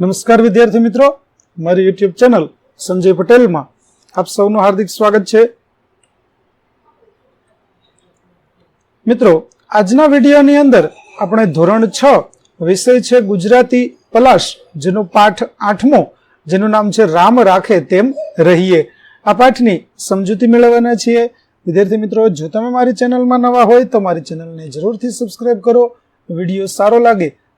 નમસ્કાર વિદ્યાર્થી મિત્રો. મારી યુટ્યુબ ચેનલ સંજય પટેલમાં આપ સૌનું હાર્દિક સ્વાગત છે. મિત્રો, આજના વિડીયોની અંદર આપણે ધોરણ છ વિષય છે ગુજરાતી પલાશ, જેનો પાઠ આઠમો, જેનું નામ છે રામ રાખે તેમ રહીએ. આ પાઠની સમજૂતી મેળવવાના છીએ. વિદ્યાર્થી મિત્રો, જો તમે મારી ચેનલમાં નવા હોય તો મારી ચેનલને જરૂરથી સબસ્ક્રાઈબ કરો. વીડિયો સારો લાગે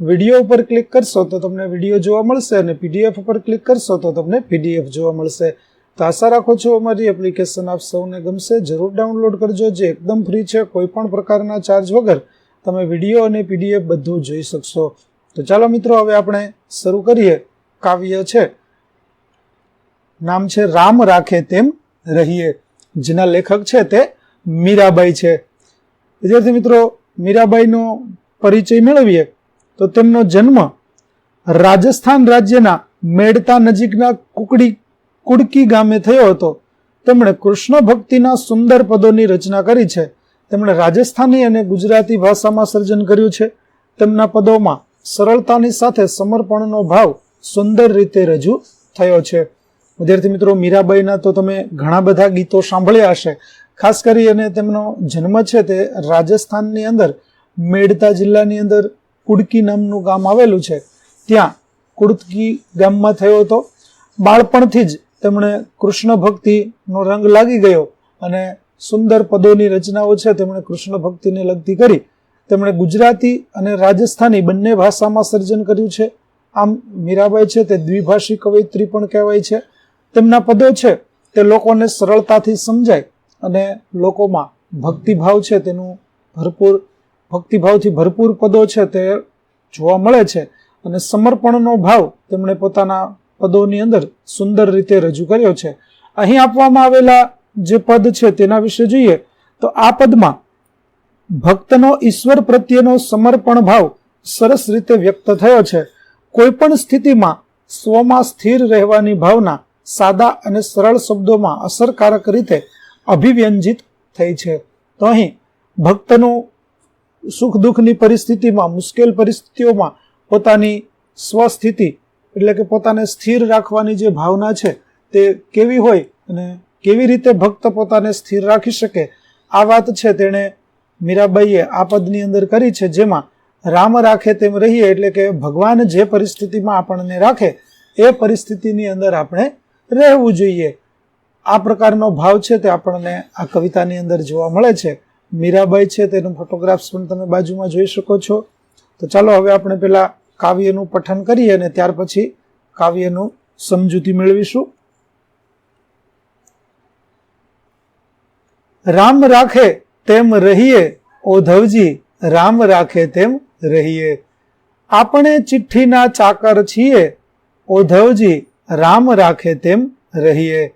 વીડિયો ઉપર ક્લિક કરશો તો તમને વીડિયો જોવા મળશે અને પીડીએફ ઉપર ક્લિક કરશો તો તમને પીડીએફ જોવા મળશે. તો આશા રાખો છો અમારી એપ્લિકેશન આપ સૌને ગમશે. જરૂર ડાઉનલોડ કરજો જે એકદમ ફ્રી છે કોઈ પણ પ્રકારના ચાર્જ વગર તમે વીડિયો અને પીડીએફ બધું જોઈ શકશો. તો ચાલો મિત્રો હવે આપણે શરૂ કરીએ. કાવ્ય છે. નામ છે રામ રાખે તેમ રહીએ. જેના લેખક છે તે મીરાબાઈ છે. વિદ્યાર્થી મિત્રો, મીરાબાઈનો પરિચય મેળવીએ. તો તેમનો જન્મ રાજસ્થાન રાજ્યના મેડતા નજીકના કુકડી કુડકી ગામે થયો હતો. તેમણે કૃષ્ણ ભક્તિના સુંદર પદોની રચના કરી છે. તેમણે રાજસ્થાની અને ગુજરાતી ભાષામાં સર્જન કર્યું છે. તેમના પદોમાં સરળતાની સાથે સમર્પણનો ભાવ સુંદર રીતે રજૂ થયો છે. વિદ્યાર્થી મિત્રો, મીરાબાઈના તો તમે ઘણા બધા ગીતો સાંભળ્યા હશે. ખાસ કરી અને તેમનો જન્મ છે તે રાજસ્થાનની અંદર, મેડતા જિલ્લાની અંદર કુડકી નામનું ગામ આવેલું છે. ત્યાં કુડકી ગામમાં થયો હતો. બાળપણથી જ તેમણે કૃષ્ણ ભક્તિનો રંગ લાગી ગયો અને સુંદર પદોની રચનાઓ છે તેમણે કૃષ્ણ ભક્તિને લગતી કરી. તેમણે ગુજરાતી અને રાજસ્થાની બંને ભાષામાં સર્જન કર્યું છે. આમ મીરાબાઈ છે તે દ્વિભાષી કવયિત્રી પણ કહેવાય છે. તેમના પદો છે તે લોકોને સરળતાથી સમજાય અને લોકોમાં ભક્તિભાવ છે તેનું ભરપૂર ભક્તિભાવથી ભરપૂર પદો છે તે જોવા મળે છે. અને સમર્પણનો ભાવ તેમણે પોતાના પદોની અંદર સુંદર રીતે રજૂ કર્યો છે. અહીં આપવામાં આવેલા જે પદ છે તેના વિશે જોઈએ તો આ પદમાં ભક્તનો ઈશ્વર પ્રત્યેનો સમર્પણ ભાવ સરસ રીતે વ્યક્ત થયો છે. કોઈ પણ સ્થિતિમાં સ્વમાં સ્થિર રહેવાની ભાવના સાદા અને સરળ શબ્દોમાં અસરકારક રીતે અભિવ્યંજિત થઈ છે. તો અહીં ભક્તનું સુખ દુઃખની પરિસ્થિતિમાં, મુશ્કેલ પરિસ્થિતિઓમાં પોતાની સ્વસ્થિતિ, એટલે કે પોતાને સ્થિર રાખવાની જે ભાવના છે તે કેવી હોય અને કેવી રીતે ભક્ત પોતાને સ્થિર રાખી શકે, આ વાત છે તેણે મીરાબાઈએ આ પદની અંદર કરી છે, જેમાં રામ રાખે તેમ રહીએ, એટલે કે ભગવાન જે પરિસ્થિતિમાં આપણને રાખે, એ પરિસ્થિતિની અંદર આપણે રહેવું જોઈએ. આ પ્રકારનો ભાવ છે તે આપણને આ કવિતાની અંદર જોવા મળે છે. મીરાબાઈ છે, તેનું ફોટોગ્રાફ્સ પણ તમે બાજુમાં જોઈ શકો છો. તો ચાલો હવે આપણે પેલા કાવ્યનું પઠન કરીએ અને ત્યાર પછી કાવ્યનું સમજૂતી મેળવીશું. રામ રાખે તેમ રહીએ, ઓધવજી, રામ રાખે તેમ રહીએ. આપણે ચિઠ્ઠીના ચાકર છીએ, ઓધવજી, રામ રાખે તેમ રહીએ.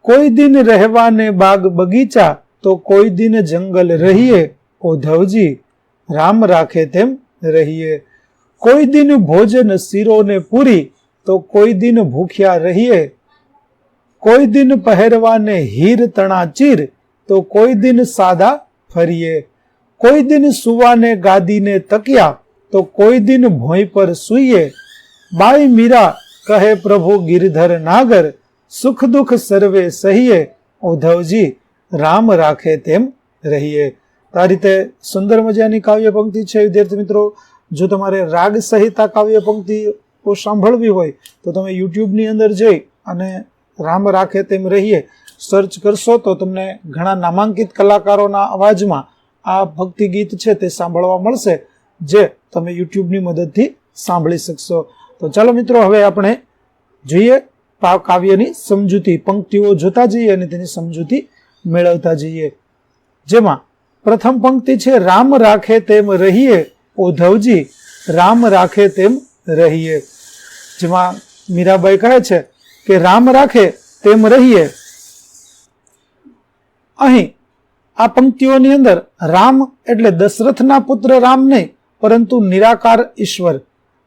કોઈ દિન રહેવાને બાગ બગીચા તો કોઈ દિન જંગલ રહીએ ઓધવજી રામ રાખે તેમ રહીએ. કોઈ દિન ભોજન શીરોને પૂરી, તો કોઈ દિન ભૂખ્યા રહીએ. કોઈ દિન પહેરવાને હીર તણા ચીર, તો કોઈ દિન સાદા ફરીએ. કોઈ દિન સુવાને ગાદીને તકિયા, તો કોઈ દિન ભોંય પર સૂઈએ. બાઈ મીરા કહે પ્રભુ ગિરધર નાગર, સુખ દુઃખ સર્વે સહીએ. ઉદ્ધવજી રામ રાખે તેમ રહીએ. તો આ રીતે સુંદર મજાની કાવ્ય પંક્તિ છે. વિદ્યાર્થી મિત્રો, જો તમારે રાગ સહિતા કાવ્ય પંક્તિઓ સાંભળવી હોય, તો તમે યુટ્યુબની અંદર જઈ અને રામ રાખે તેમ રહીએ, સર્ચ કરશો તો તમને ઘણા નામાંકિત કલાકારોના અવાજમાં આ ભક્તિ ગીત છે તે સાંભળવા મળશે, જે તમે યુટ્યુબની મદદથી સાંભળી શકશો. તો ચાલો મિત્રો, હવે આપણે જોઈએ કાવ્યની સમજૂતી. પંક્તિઓ જોતા જઈએ અને તેની સમજૂતી મેળવતા જઈએ. જેમાં પ્રથમ પંક્તિ છે, રામ રાખે તેમ રહીએ ઓધવજી રામ રાખે તેમ રહીએ. જેમાં મીરાબાઈ કહે છે કે, રામ રાખે તેમ રહીએ. અહીં આ પંક્તિઓની અંદર રામ એટલે દશરથના પુત્ર રામ નહીં, પરંતુ નિરાકાર ઈશ્વર.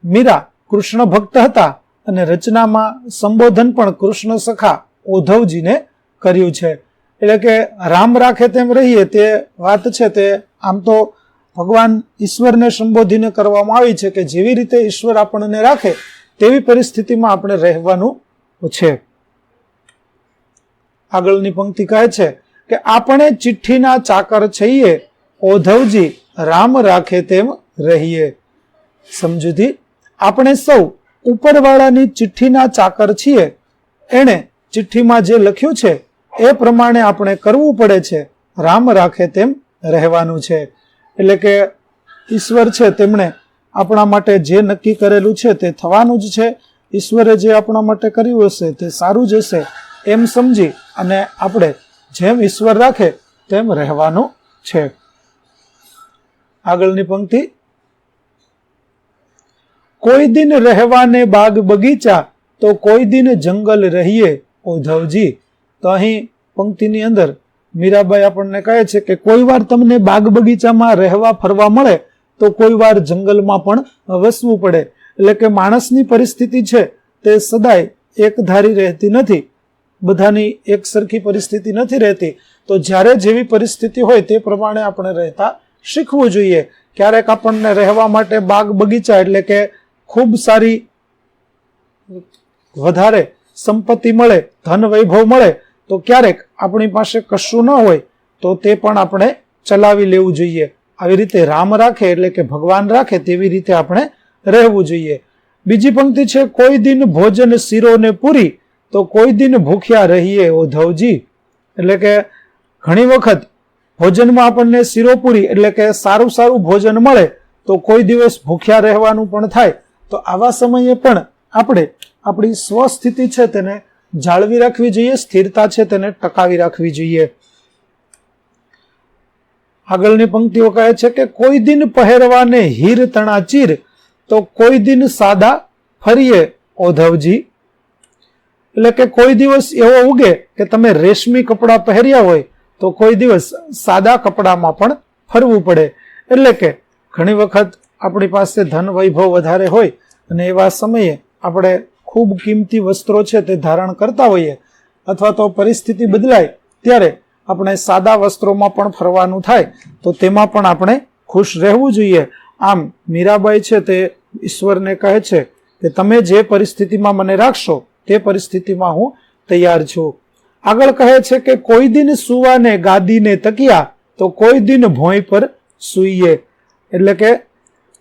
મીરા કૃષ્ણ ભક્ત હતા અને રચનામાં સંબોધન પણ કૃષ્ણ સખા ઉદ્ધવજીને કર્યું છે. એટલે કે રામ રાખે તેમ રહીએ, તે વાત છે તે આમ તો ભગવાન ઈશ્વરને સંબોધીને કરવામાં આવી છે કે જેવી રીતે ઈશ્વર આપણને રાખે, તેવી પરિસ્થિતિમાં આપણે રહેવાનું છે. આગળની પંક્તિ કહે છે કે આપણે ચિઠ્ઠીના ચાકર છીએ, ઓધવજી, રામ રાખે તેમ રહીએ. સમજૂતી? આપણે સૌ ઉપરવાળાની ચિઠ્ઠીના ચાકર છીએ. એણે ચિઠ્ઠીમાં જે લખ્યું છે એ પ્રમાણે આપણે કરવું પડે છે, રામ રાખે તેમ રહેવાનું છે. એટલે કે ઈશ્વર છે તેમણે આપણા માટે જે નક્કી કરેલું છે તે થવાનું જ છે. ઈશ્વરે જે આપણા માટે કર્યું હશે તે સારું જ હશે એમ સમજી અને આપણે જેમ ઈશ્વર રાખે તેમ રહેવાનું છે. આગળની પંક્તિ. કોઈ દિન રહેવાને બાગ બગીચા તો કોઈ દિન જંગલ રહીએ ઉદ્ધવજી તો અહીં પંક્તિની અંદર મીરાબાઈ આપણને કહે છે કે કોઈ વાર તમને બાગ બગીચામાં રહેવા ફરવા મળે તો કોઈ વાર જંગલમાં પણ વસવું પડે. એટલે કે માણસની પરિસ્થિતિ છે તે સદાય એકધારી રહેતી નથી. બધાની એક સરખી પરિસ્થિતિ નથી રહેતી. તો જ્યારે જેવી પરિસ્થિતિ હોય તે પ્રમાણે આપણે રહેતા શીખવું જોઈએ. ક્યારેક આપણને રહેવા માટે બાગ બગીચા એટલે કે ખૂબ સારી વધારે સંપત્તિ મળે, ધન વૈભવ મળે તો ક્યારેક આપણી પાસે કશું ન હોય તો તે પણ આપણે ચલાવી લેવું જોઈએ. આવી રીતે રામ રાખે એટલે કે ભગવાન રાખે તેવી રીતે આપણે રહેવું જોઈએ. બીજી પંક્તિ છે, કોઈ દિન ભોજન શિરોને પૂરી તો કોઈ દિન ભૂખ્યા રહીએ ઓધવજી એટલે કે ઘણી વખત ભોજનમાં આપણને શિરોપુરી એટલે કે સારું સારું ભોજન મળે તો કોઈ દિવસ ભૂખ્યા રહેવાનું પણ થાય. તો આવા સમયે પણ આપણે આપણી સ્વસ્થિતિ છે તેને જાળવી રાખવી જોઈએ, સ્થિરતા છે તેને ટકાવી રાખવી જોઈએ. આગળની પંક્તિઓ કહે છે કે કોઈ દિન પહેરવાને હીર તણા ચીર તો કોઈ દિન સાદા ફરીએ, ઓધવજી. એટલે કે કોઈ દિવસ એવો ઉગે કે તમે રેશમી કપડાં પહેર્યા હોય, તો કોઈ દિવસ સાદા કપડામાં પણ ફરવું પડે. એટલે કે ઘણી વખત આપણી પાસે ધન વૈભવ વધારે હોય, અને એવા સમયે આપણે ખૂબ કિંમતી વસ્ત્રો છે તે ધારણ કરતા હોઈએ અથવા તો પરિસ્થિતિ બદલાય ત્યારે આપણે સાદા વસ્ત્રોમાં પણ ફરવાનું થાય, તો તેમાં પણ આપણે ખુશ રહેવું જોઈએ. આમ મીરાબાઈ છે તે ઈશ્વરને કહે છે કે તમે જે પરિસ્થિતિમાં મને રાખશો, તે પરિસ્થિતિમાં હું તૈયાર છું. આગળ કહે છે કે કોઈ દિન સુવાને ગાદીને તકિયા, તો કોઈ દિન ભોંય પર સૂઈએ. એટલે કે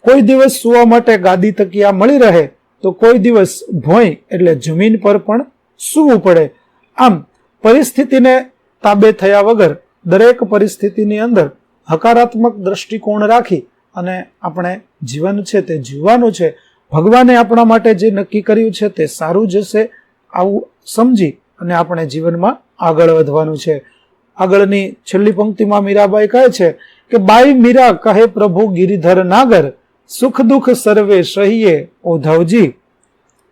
કોઈ દિવસ સુવા માટે ગાદી તકિયા મળી રહે તો કોઈ દિવસ ભોંય એટલે જમીન પર પણ સૂવું પડે. આમ, પરિસ્થિતિને તાબે થયા વગર દરેક પરિસ્થિતિની અંદર હકારાત્મક દ્રષ્ટિકોણ રાખી અને આપણે જીવન છે તે જીવવાનું છે, ભગવાને આપણા માટે જે નક્કી કર્યું છે તે સારું જશે આવું સમજી અને આપણે જીવનમાં આગળ વધવાનું છે. આગળની છેલ્લી પંક્તિમાં મીરાબાઈ કહે છે કે, બાઈ મીરા કહે પ્રભુ ગિરિધર નાગર સુખ દુઃખ સર્વે સહીએ ઓધવજી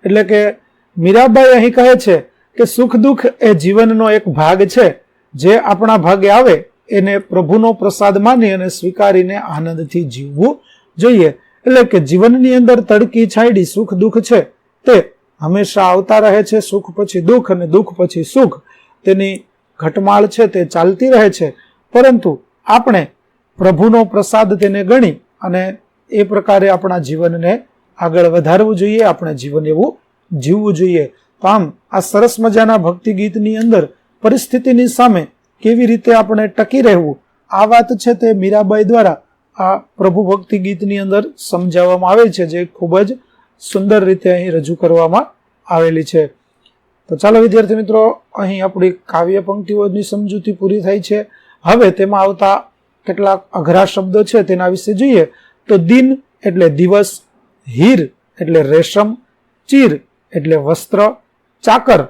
એટલે કે મીરાબાઈ અહીં કહે છે કે સુખ દુઃખ એ જીવનનો એક ભાગ છે. જે આપણા ભાગે આવે, એને પ્રભુનો પ્રસાદ માની અને સ્વીકારીને આનંદથી જીવવું જોઈએ. એટલે કે જીવનની અંદર તડકી છાંયડી સુખ દુઃખ છે. તે હંમેશા આવતા રહે છે, સુખ પછી દુઃખ અને દુઃખ પછી સુખ. તેની ઘટમાળ છે, તે ચાલતી રહે છે. પરંતુ આપણે પ્રભુનો પ્રસાદ તેને ગણી અને એ પ્રકારે આપણા જીવનને આગળ વધારવું જોઈએ, આપણે જીવન એવું જીવવું જોઈએ. તો આમ, આ સરસ મજાના ભક્તિ ગીતની અંદર પરિસ્થિતિની સામે કેવી રીતે આપણે ટકી રહેવું, આ વાત છે તે મીરાબાઈ દ્વારા આ પ્રભુ ભક્તિ ગીતની અંદર સમજાવવામાં આવે છે, જે ખૂબ જ સુંદર રીતે અહીં રજૂ કરવામાં આવેલી છે. તો ચાલો વિદ્યાર્થી મિત્રો, અહીં આપણી કાવ્ય પંક્તિઓની સમજૂતી પૂરી થઈ છે. હવે તેમાં આવતા કેટલાક અઘરા શબ્દો છે, તેના વિશે જોઈએ. તો દિન એટલે દિવસ, હીર એટલે રેશમ, ચીર એટલે વસ્ત્ર, ચાકર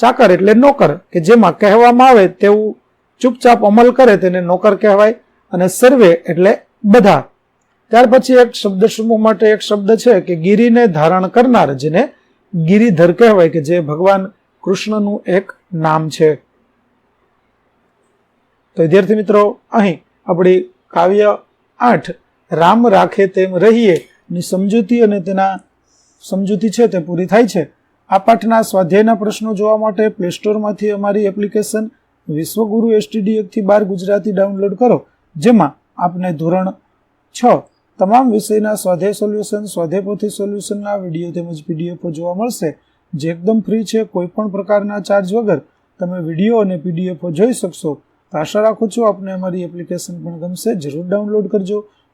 ચાકર એટલે નોકર, કે જેમાં કહેવામાં આવે તેવું ચૂપચાપ અમલ કરે તેને નોકર કહેવાય અને સર્વે એટલે બધા. ત્યાર પછી એક શબ્દ સમૂહ માટે એક શબ્દ છે કે ગિરિને ધારણ કરનાર, જેને ગિરિધર કહેવાય, કે જે ભગવાન કૃષ્ણનું એક નામ છે. તો વિદ્યાર્થી મિત્રો, અહીં આપણી કાવ્ય આઠ રામ રાખે તેમ રહીએ ની સમજૂતી અને તેના સમજૂતી છે તે પૂરી થાય છે. આ પાઠના સ્વાધ્યાયના પ્રશ્નો જોવા માટે પ્લે સ્ટોરમાંથી અમારી એપ્લિકેશન વિશ્વગુરુ એસટીડી એકથી બાર ગુજરાતી ડાઉનલોડ કરો, જેમાં આપને ધોરણ છ તમામ વિષયના સ્વાધ્યાય સોલ્યુશન, સ્વાધ્યાયપોથી સોલ્યુશનના વીડિયો તેમજ પીડીએફો જોવા મળશે. જે એકદમ ફ્રી છે કોઈ પણ પ્રકારના ચાર્જ વગર તમે વીડિયો અને પીડીએફો જોઈ શકશો. આશા રાખું છું આપને અમારી એપ્લિકેશન પણ ગમશે. જરૂર ડાઉનલોડ કરજો.